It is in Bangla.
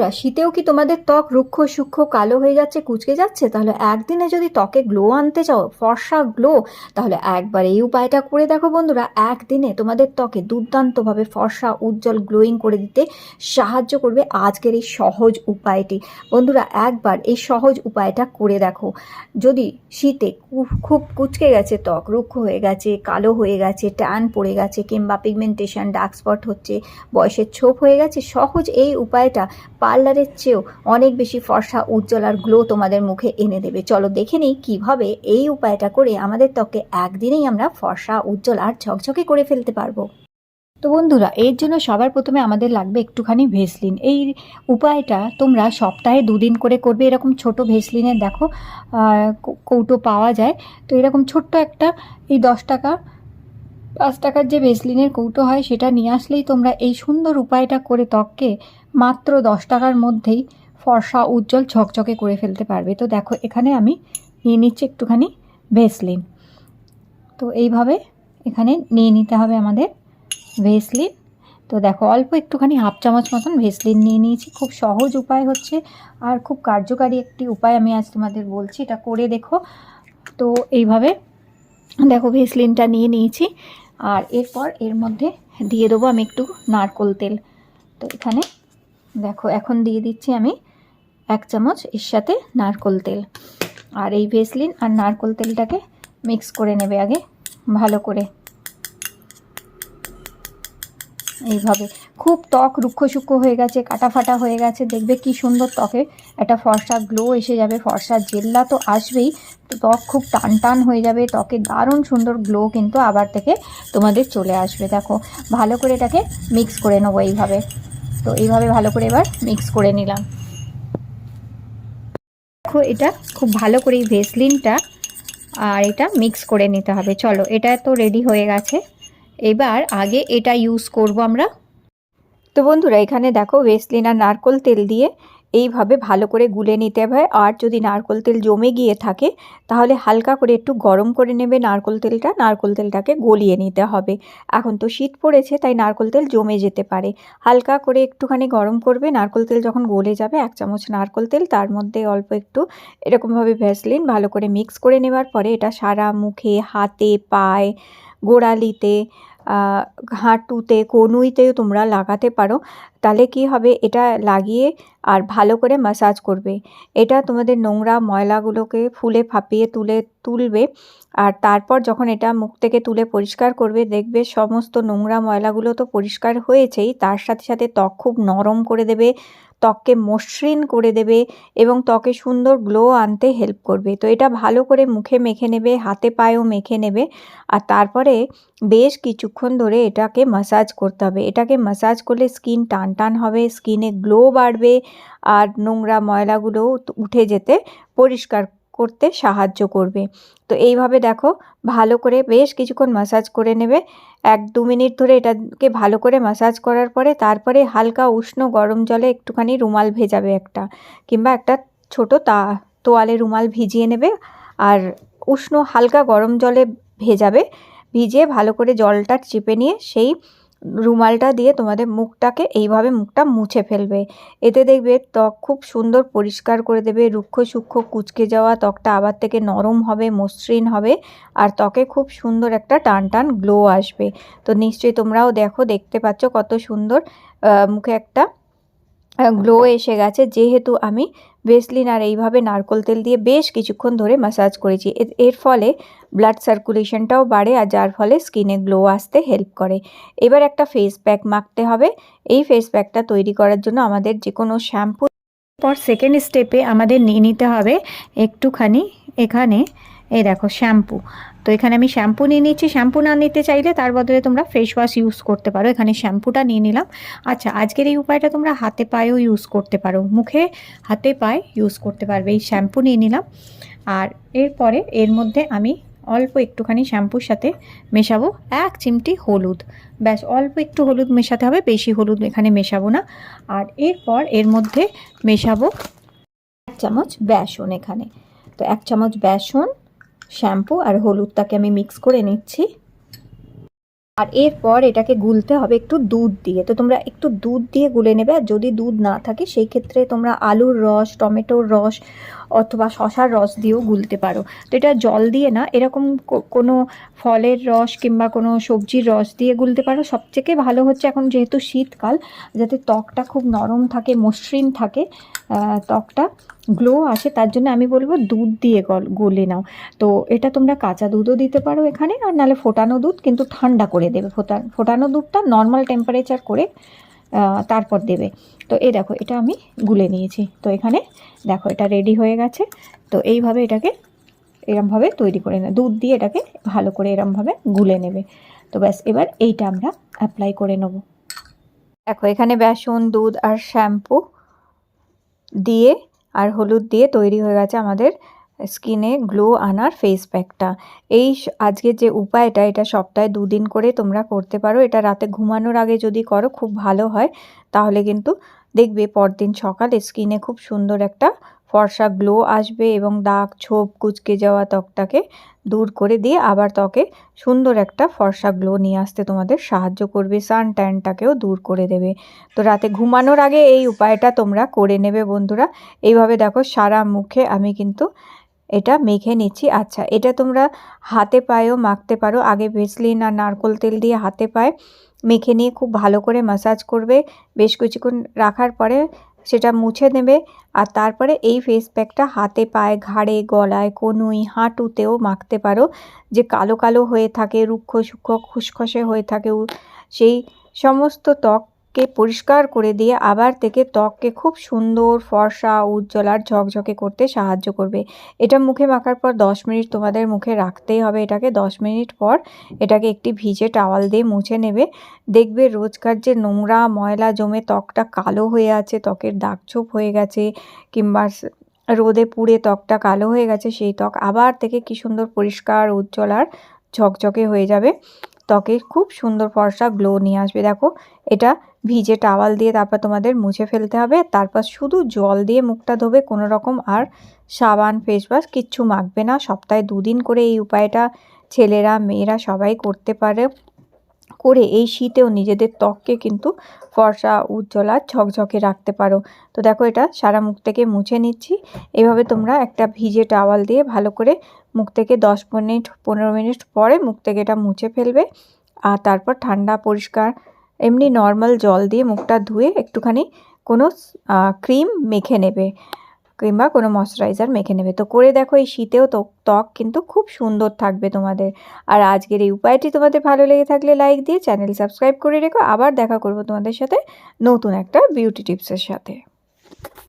বন্ধুরা, শীতেও কি তোমাদের ত্বক রুক্ষ, সূক্ষ্ম, কালো হয়ে যাচ্ছে, কুচকে যাচ্ছে? তাহলে একদিনে যদি ত্বকে গ্লো আনতে চাও, ফর্সা গ্লো তাহলে একবার এই উপায়টা করে দেখো বন্ধুরা। একদিনে তোমাদের ত্বকে দুর্দান্তভাবে ফর্সা, উজ্জ্বল গ্লোয়িং করে দিতে সাহায্য করবে আজকের এই সহজ উপায়টি। বন্ধুরা, একবার এই সহজ উপায়টা করে দেখো। যদি শীতে খুব কুচকে গেছে, ত্বক রুক্ষ হয়ে গেছে, কালো হয়ে গেছে ট্যান পড়ে গেছে, কিংবা পিগমেন্টেশন ডার্ক স্পট হচ্ছে, বয়সের ছোপ হয়ে গেছে, সহজ এই উপায়টা পার্লারের চেয়েও অনেক বেশি ফর্সা, উজ্জ্বল আর গ্লো তোমাদের মুখে এনে দেবে। চলো দেখে নিই কীভাবে এই উপায়টা করে আমাদের ত্বকে একদিনেই আমরা ফর্সা, উজ্জ্বল আর ঝকঝকে করে ফেলতে পারব। তো বন্ধুরা, এর জন্য সবার প্রথমে আমাদের লাগবে একটুখানি ভেসলিন। এই উপায়টা তোমরা সপ্তাহে দুদিন করে করবে, এরকম ছোট ভেসলিনের দেখো কৌটো পাওয়া যায়। তো এরকম ছোট্ট একটা, এই দশ টাকা, পাঁচ টাকার যে ভেসলিনের কৌটো হয়, সেটা নিয়ে আসলেই তোমরা এই সুন্দর উপায়টা করে ত্বককে মাত্র দশ টাকার মধ্যেই ফর্সা উজ্জ্বল ঝকঝকে করে ফেলতে পারবে। তো দেখো, এখানে আমি নিয়ে নিচ্ছি একটুখানি ভেসলিন। তো এইভাবে এখানে নিয়ে নিতে হবে আমাদের ভেসলিন। তো দেখো, অল্প একটুখানি হাফ চামচ মতন ভেসলিন নিয়ে নিয়েছি। খুব সহজ উপায় হচ্ছে আর খুব কার্যকারী একটি উপায় আমি আজ তোমাদের বলছি, এটা করে দেখো। তো এইভাবে দেখো ভেসলিনটা নিয়ে নিয়েছি আর এরপর এর মধ্যে দিয়ে দেবো আমি একটু নারকোল তেল। তো এখানে দেখো, এখন দিয়ে দিচ্ছি আমি এক চামচ এর সাথে নারকোল তেল। আর এই ভেসলিন আর নারকোল তেলটাকে মিক্স করে নেবে আগে, ভালো করে। এইভাবে। খুব ত্বক রুক্ষ সূক্ষ্ম হয়ে গেছে কাটা ফাটা হয়ে গেছে, দেখবে কি সুন্দর ত্বকে একটা ফর্সা গ্লো এসে যাবে, ফর্সা জেল্লা তো আসবেই। ত্বক খুব টান টান হয়ে যাবে, ত্বকে দারুণ সুন্দর গ্লো কিন্তু আবার থেকে তোমাদের চলে আসবে, দেখো। ভালো করে এটাকে মিক্স করে নেব এইভাবে। তো এইভাবে ভালো করে এবার মিক্স করে নিলাম। দেখো, এটা খুব ভালো করে এই ভেসলিনটা আর এটা মিক্স করে নিতে হবে। চলো, এটা তো রেডি হয়ে গেছে। এবার আগে এটা ইউজ করব আমরা। তো বন্ধুরা, এখানে দেখো ভেসলিন আর নারকোল তেল দিয়ে এইভাবে ভালো করে গুলে নিতে হবে আর যদি নারকোল তেল জমে গিয়ে থাকে, তাহলে হালকা করে একটু গরম করে নেবে নারকোল তেলটা। নারকোল তেলটাকে গলিয়ে নিতে হবে। এখন তো শীত পড়েছে, তাই নারকোল তেল জমে যেতে পারে। হালকা করে একটুখানি গরম করবে, নারকোল তেল যখন গলে যাবে, এক চামচ নারকোল তেল, তার মধ্যে অল্প একটু এরকমভাবে ভ্যাসলিন ভালো করে মিক্স করে নেওয়ার পরে এটা সারা মুখে, হাতে, পায়ে, গোড়ালিতে হাঁটুতে, কনুইতেও তোমরা লাগাতে পারো। তাহলে কি হবে? এটা লাগিয়ে আর ভালো করে ম্যাসাজ করবে। এটা তোমাদের নোংরা ময়লাগুলোকে ফুলে ফাঁপিয়ে তুলে তুলবে। আর তারপর যখন এটা মুখ থেকে তুলে পরিষ্কার করবে, দেখবে সমস্ত নোংরা ময়লাগুলো তো পরিষ্কার হয়েছেই। তার সাথে সাথে ত্বক খুব নরম করে দেবে। ত্বককে মসৃণ করে দেবে এবং ত্বকে সুন্দর গ্লো আনতে হেল্প করবে। তো এটা ভালো করে মুখে মেখে নেবে, হাতে পায়েও মেখে নেবে। আর তারপরে বেশ কিছুক্ষণ ধরে এটাকে মাসাজ করতে হবে। এটাকে মাসাজ করলে স্কিন টান টান হবে স্কিনে গ্লো বাড়বে আর নোংরা ময়লাগুলো উঠে যেতে পরিষ্কার করতে সাহায্য করবে। তো এইভাবে দেখো, ভালো করে বেশ কিছুক্ষণ মাসাজ করে নেবে। এক দু মিনিট ধরে এটাকে ভালো করে মাসাজ করার পরে তারপরে হালকা উষ্ণ গরম জলে একটুখানি রুমাল ভেজাবে একটা, কিংবা একটা ছোট তা, তোয়ালে রুমাল ভিজিয়ে নেবে আর উষ্ণ হালকা গরম জলে ভেজাবে। ভিজিয়ে ভালো করে জলটা চেপে নিয়ে সেই রুমালটা দিয়ে তোমাদের মুখটাকে এইভাবে মুখটা মুছে ফেলবে। এতে দেখবে ত্বক খুব সুন্দর পরিষ্কার করে দেবে, রুক্ষ সূক্ষ্ম কুচকে যাওয়া, ত্বকটা আবার থেকে নরম হবে, মসৃণ হবে আর ত্বকে খুব সুন্দর একটা টান টান গ্লো আসবে। তো নিশ্চয়ই তোমরাও দেখো, দেখতে পাচ্ছ কত সুন্দর মুখে একটা গ্লো এসে গেছে। যেহেতু আমি ভেসলিন আর এইভাবে নারকোল তেল দিয়ে বেশ কিছুক্ষণ ধরে ম্যাসাজ করেছি। এর- এর ফলে ব্লাড সার্কুলেশনটাও বাড়ে আর যার ফলে স্কিনে গ্লো আসতে হেল্প করে। এবার একটা ফেস প্যাক মাখতে হবে। এই ফেস প্যাকটা তৈরি করার জন্য আমাদের যে কোনো শ্যাম্পু পর সেকেন্ড স্টেপে আমাদের নিয়ে নিতে হবে একটুখানি এখানে এই দেখো শ্যাম্পু তো এখানে আমি শ্যাম্পু নিয়ে নিচ্ছি। শ্যাম্পু না নিতে চাইলে তার বদলে তোমরা ফেস ওয়াশ ইউজ করতে পারো। এখানে শ্যাম্পুটা নিয়ে নিলাম। আচ্ছা আজকের এই উপায়টা তোমরা হাতে পায়েও ইউজ করতে পারো। মুখে হাতে পায়ে ইউজ করতে পারবে। এই শ্যাম্পু নিয়ে নিলাম। আর এরপরে এর মধ্যে আমি অল্প একটুখানি শ্যাম্পুর সাথে মেশাবো। এক চিমটি হলুদ। ব্যাস, অল্প একটু হলুদ মেশাতে হবে। বেশি হলুদ এখানে মেশাবো না। আর এরপর এর মধ্যে মেশাবো এক চামচ বেসন এখানে। তো এক চামচ বেসন শ্যাম্পু আর হলুদটাকে আমি মিক্স করে নিচ্ছি। আর এরপর এটাকে গুলতে হবে একটু দুধ দিয়ে। তো তোমরা একটু দুধ দিয়ে গুলে নেবে। আর যদি দুধ না থাকে, সেই ক্ষেত্রে তোমরা আলুর রস, টমেটোর রস অথবা শশার রস দিয়েও গুলতে পারো। তো এটা জল দিয়ে না, এরকম কোনো ফলের রস কিংবা কোনো সবজির রস দিয়ে গুলতে পারো। সবথেকে ভালো হচ্ছে এখন যেহেতু শীতকাল, যাতে ত্বকটা খুব নরম থাকে, মসৃণ থাকে ত্বকটা গ্লো আসে, তার জন্য আমি বলব দুধ দিয়ে গল, গলে নাও। তো এটা তোমরা কাঁচা দুধও দিতে পারো এখানে, আর নাহলে ফোটানো দুধ কিন্তু ঠান্ডা করে দেবে। ফোটা, ফোটানো দুধটা নর্মাল টেম্পারেচার করে তারপর দেবে। তো এই দেখো, এটা আমি গুলে নিয়েছি। তো এখানে দেখো, এটা রেডি হয়ে গেছে। তো এইভাবে এটাকে এরমভাবে তৈরি করে নেবে। দুধ দিয়ে এটাকে ভালো করে এরমভাবে গুলে নেবে। তো ব্যাস, এবার এইটা আমরা অ্যাপ্লাই করে নেব। দেখো, এখানে বেসন, দুধ আর শ্যাম্পু দিয়ে আর হলুদ দিয়ে তৈরি হয়ে গেছে আমাদের স্কিনে গ্লো আনার ফেস প্যাকটা এই আজকে যে উপায়টা, এটা সপ্তাহে দুদিন করে তোমরা করতে পারো। এটা রাতে ঘুমানোর আগে যদি করো, খুব ভালো হয়। তাহলে কিন্তু দেখবে পরদিন সকালে স্কিনে খুব সুন্দর একটা ফর্সা গ্লো আসবে এবং দাগ, ছোপ কুচকে যাওয়া ত্বকটাকে দূর করে দিয়ে আবার ত্বকে সুন্দর একটা ফর্সা গ্লো নিয়ে আসতে তোমাদের সাহায্য করবে, সান ট্যানটাকেও দূর করে দেবে। তো রাতে ঘুমানোর আগে এই উপায়টা তোমরা করে নেবে বন্ধুরা। এইভাবে দেখো সারা মুখে আমি কিন্তু এটা মেখে নিচ্ছি। আচ্ছা এটা তোমরা হাতে পায়েও মাখতে পারো। আগে ভেসলিন আর নারকোল তেল দিয়ে হাতে পায়ে মেখে নিয়ে খুব ভালো করে মাসাজ করবে। বেশ কিছুক্ষণ রাখার পরে সেটা মুছে নেবে। আর তারপরে এই ফেস প্যাকটা হাতে পায়ে, ঘাড়ে, গলায়, কনুই, হাঁটুতেও মাখতে পারো। যে কালো কালো হয়ে থাকে, রুক্ষ সূক্ষ্ম, খুসখসে হয়ে থাকে সেই সমস্ত ত্বককে পরিষ্কার করে দিয়ে আবার থেকে ত্বককে খুব সুন্দর ফর্সা, উজ্জ্বল আর ঝকঝকে করতে সাহায্য করবে। এটা মুখে মাখার পর দশ মিনিট তোমাদের মুখে রাখতেই হবে এটাকে। দশ মিনিট পর এটাকে একটি ভিজে টাওয়াল দিয়ে মুছে নেবে। দেখবে রোজকার যে নোংরা ময়লা জমে ত্বকটা কালো হয়ে আছে, ত্বকের দাগছোপ হয়ে গেছে, কিংবা রোদে পুড়ে ত্বকটা কালো হয়ে গেছে, সেই ত্বক আবার থেকে কি সুন্দর পরিষ্কার, উজ্জ্বল আর ঝকঝকে হয়ে যাবে। ত্বকে খুব সুন্দর ফর্সা গ্লো নিয়ে আসবে। দেখো, এটা ভিজে টাওয়াল দিয়ে তারপর তোমাদের মুছে ফেলতে হবে। তারপর শুধু জল দিয়ে মুখটা ধোবে, কোনো রকম আর সাবান ফেসওয়াশ কিচ্ছু মাখবে না। সপ্তাহে দুদিন করে এই উপায়টা ছেলেরা, মেয়েরা সবাই করতে পারে। করে এই শীতেও নিজেদের ত্বককে কিন্তু ফর্সা, উজ্জ্বল আর ঝকঝকে রাখতে পারো। তো দেখো এটা সারা মুখ থেকে মুছে নিচ্ছি। এভাবে তোমরা একটা ভিজে টাওয়াল দিয়ে ভালো করে মুখ থেকে দশ মিনিট, পনেরো মিনিট পরে মুখ থেকে এটা মুছে ফেলবে। আর তারপর ঠান্ডা, পরিষ্কার, এমনি নর্মাল জল দিয়ে মুখটা ধুয়ে একটুখানি কোনো ক্রিম মেখে নেবে। কিংবা কোনো ময়শ্চারাইজার মেখে নেবে। তো করে দেখো, এই শীতেও তো ত্বক কিন্তু খুব সুন্দর থাকবে তোমাদের। আর আজকের এই উপায়টি তোমাদের ভালো লেগে থাকলে লাইক দিয়ে চ্যানেল সাবস্ক্রাইব করে রেখো। আবার দেখা করব তোমাদের সাথে নতুন একটা বিউটি টিপসের সাথে।